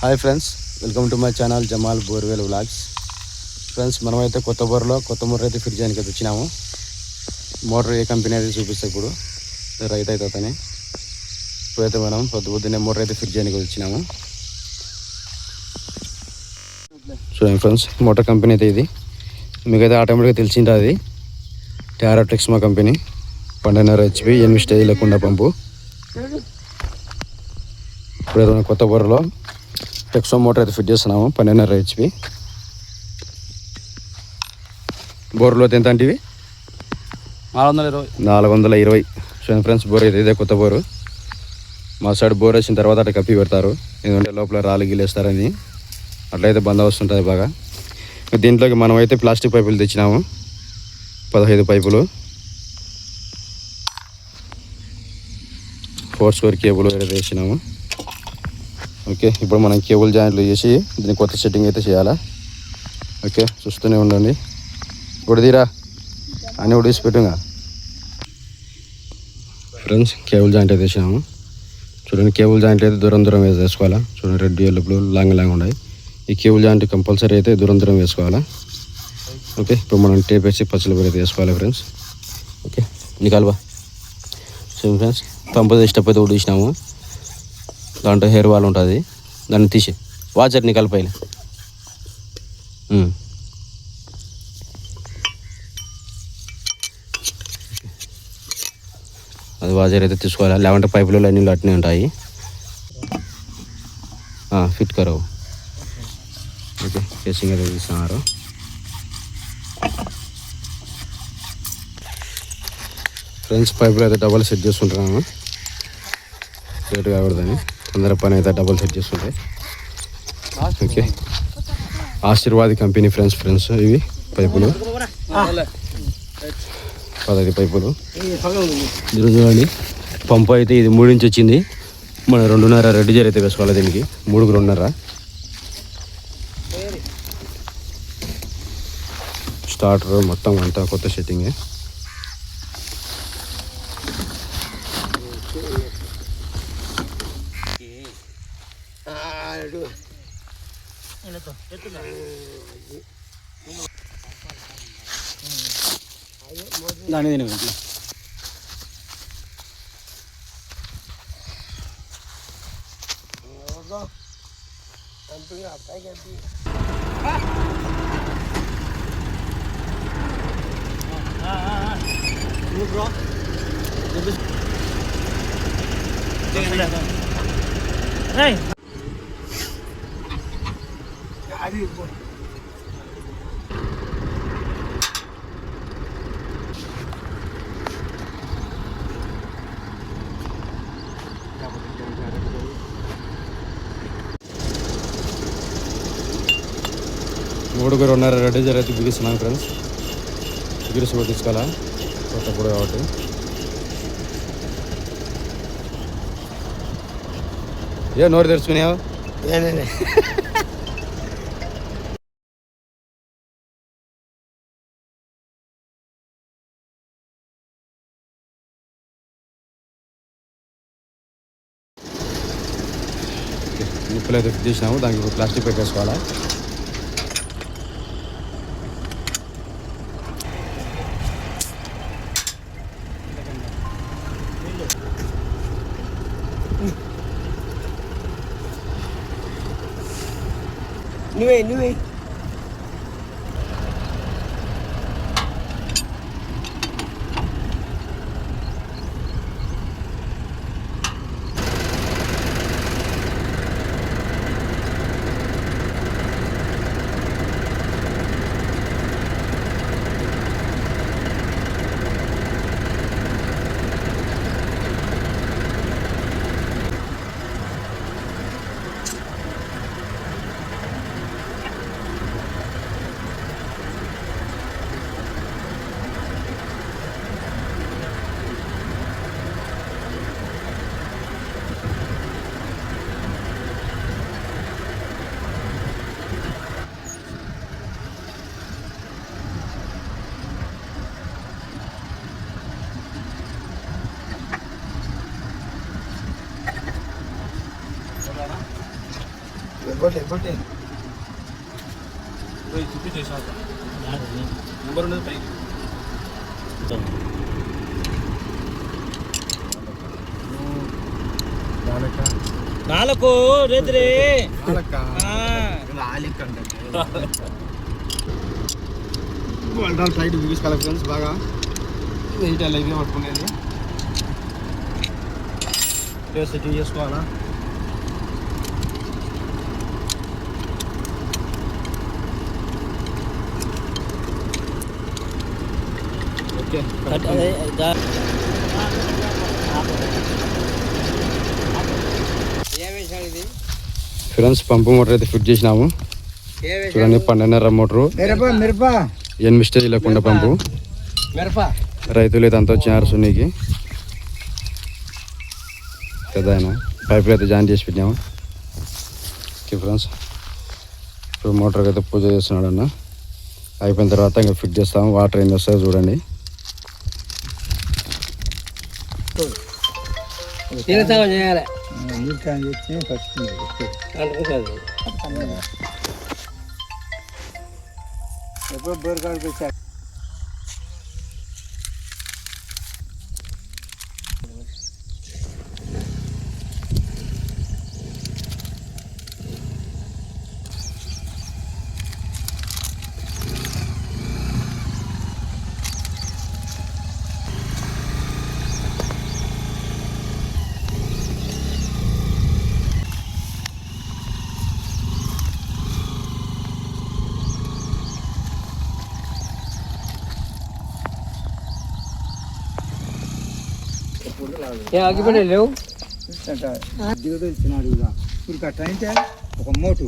Hi friends welcome to my channel Jamal borewell vlogs. Friends మనమైతే కొత్త బోర్లో కొత్త మోటార్ అయితే ఫిట్ చేయడానికి అయితే వచ్చినాము. మోటార్ ఏ కంపెనీ అయితే చూపిస్తే ఇప్పుడు రైతు అయితే అతని. ఇప్పుడైతే మనం పొద్దు పొద్దున్నే మోటార్ అయితే ఫిట్ చేయడానికి వచ్చినాము. చూడండి ఫ్రెండ్స్ మోటార్ కంపెనీ అయితే ఇది. మీకైతే ఆటోమేటిక్గా తెలిసిందా అది. టారోటెక్స్మా కంపెనీ. పన్నెండున్నర హెచ్పి ఎనిమిది స్టేజ్ లేకుండా పంపు. ఇప్పుడైతే కొత్త బోర్లో టెక్సో మోటార్ అయితే ఫిట్ చేస్తున్నాము పన్నెండున్నర హెచ్పి బోర్లో ఎంత అంటే ఇవి? నాలుగు వందల ఇరవై. నాలుగు వందల ఇరవై. చూడండి ఫ్రెండ్స్ బోర్ అయితే ఇదే కొత్త బోరు. మా సైడ్ బోర్ వేసిన తర్వాత అట్లా కప్పి పెడతారు. ఎందుకంటే లోపల రాళ్ళు గిల్లేస్తారని అట్లయితే బందోబస్తు ఉంటుంది బాగా. దీంట్లోకి మనం అయితే ప్లాస్టిక్ పైపులు తెచ్చినాము. పదహైదు పైపులు. ఫోర్ స్క్వేర్ కేబుల్ వేసినాము. ఓకే ఇప్పుడు మనం కేబుల్ జాయింట్లు చేసి దీన్ని కొత్త సెట్టింగ్ అయితే చేయాలా? ఓకే చూస్తూనే ఉండండి. ఇప్పుడు తీరా? అన్నీ ఉడిసి పెట్టుగా. ఫ్రెండ్స్ కేబుల్ జాయింట్ అయితే వేసినాము చూడండి కేబుల్ జాయింట్ అయితే దూరం దూరం వేసుకోవాలా? చూడండి red yellow blue long long ఉన్నాయి. ఈ కేబుల్ జాయింట్ కంపల్సరీ అయితే దూరం దూరం వేసుకోవాలా? ఓకే ఇప్పుడు మనం టేప్ వేసి పచ్చలు కూడా అయితే వేసుకోవాలి ఫ్రెండ్స్? ఓకే నికాల్బా సో ఫ్రెండ్స్ పంపు స్టెప్ అయితే ఉడిసినాము దాంట్లో హెయిర్ వాల్ ఉంటుంది. దాన్ని తీసి వాచర్ని కలిపాయి అది వాజర్ అయితే తీసుకోవాలి. లేవంటే పైపులు లైన్లు అట్నే ఉంటాయి. ఫిట్ కరవు ఓకే కేసింగ్ అయితే తీస్తున్నారు ఫ్రెండ్స్ పైపులు అయితే డబల్ సెట్ చేసుకుంటున్నాము. లేట్ కాకూడదని తొందర పని అయితే డబల్ సెట్ చేస్తుంటాయి okay Aashirvad company friends friends ఇవి పైపులు. పదహైదు పైపులు. చూడండి. పంపు అయితే ఇది మూడు ఇంచ్ వచ్చింది. మన రెండున్నర రెడ్ జర్ అయితే వేసుకోవాలి దీనికి. మూడుకు రెండున్నర. స్టార్టర్ మొత్తం అంతా కొత్త సెట్టింగే దాని తినవి మూడుకు రెండున్నర రెడ్ జర్ అయితే బిగిస్తున్నాను ఫ్రెండ్స్ బిగిసి కొట్టించుకోవాలా కొత్త పొడి కాబట్టి ఏ నోరు తెరుచుకునేవా నిప్పులు అయితే ఫిట్ చేసినాము దానికి ఇప్పుడు ప్లాస్టిక్ పెట్టేసుకోవాలా? నువ్వే నువ్వే. కొట్టే కొట్టే నెంబర్ ఉండదు పైకి. నాలుగు రేత్రి. వల్డాల్ ఫ్లైట్ బిగిస్ కలెక్షన్స్ బాగా. వెయిట్ అలాగే పట్టుకునేది. సెట్టింగ్ చేసుకోవాలా ఫ్రెండ్స్ పంపు మోటార్ అయితే ఫిట్ చేసినాము. చూడండి పన్నెండున్నర మోటరు. మిరప మిరప. ఎనిమిది స్టేజ్ల కుండ పంపు. మిరప. రైతులు అయితే అంతా వచ్చినారు సున్నీకి. పెద్ద ఆయన. పైపులు అయితే జాయిన్ చేసి పెట్టినాము. Okay friends. ఇప్పుడు మోటార్కి అయితే పూజ చేస్తున్నాడు అన్న. అయిపోయిన తర్వాత ఇంకా ఫిట్ చేస్తాము. వాటర్ ఎన్ని వస్తాయో చూడండి. తీర్థం చేయాలి ఎప్పుడు బోర్ కాడికి వచ్చా అగ్గిపెట్టే లేవు దిగుతూ ఇచ్చినాడు ఇక ఇప్పుడు కట్ట అయితే ఒక మోటు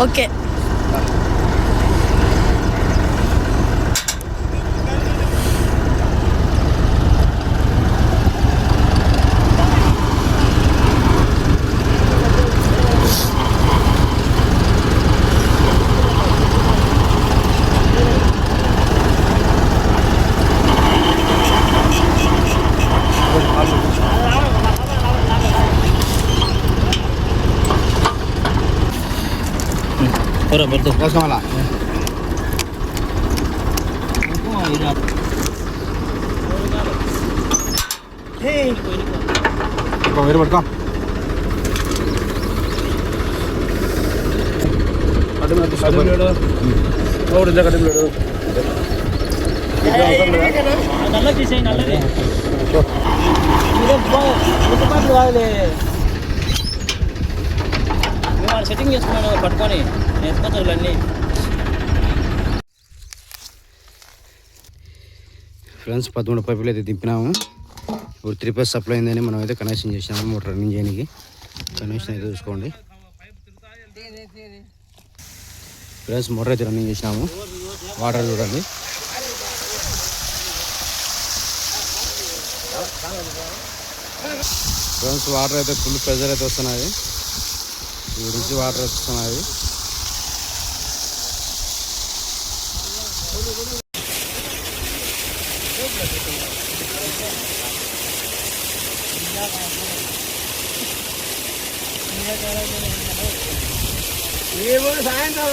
ఓకే बरोबर तो कसं मला വേറെ പെടുക്കാം നല്ല ഡിസൈൻ നല്ല కాదులే సెట్టింగ్ చేసుకున్నాను పట్టుకొని ఎత్తుకోవచ్చు అన్నీ ఫ్రెండ్స్ పదమూడు పైపులు అయితే దింపినాము. ఇప్పుడు త్రీ ప్లస్ సప్లై అయిందని మనం అయితే కనెక్షన్ చేసినాము మోటార్ రన్నింగ్ చేయడానికి. కనెక్షన్ అయితే చూసుకోండి. ఫ్రెండ్స్ మోటార్ అయితే రన్నింగ్ చేసినాము. వాటర్ చూడండి. ఫ్రెండ్స్ వాటర్ అయితే ఫుల్ ప్రెజర్ అయితే వస్తున్నాయి ఈ నుంచి వాటర్ వస్తున్నాయి. ఏమో సాయంత్రం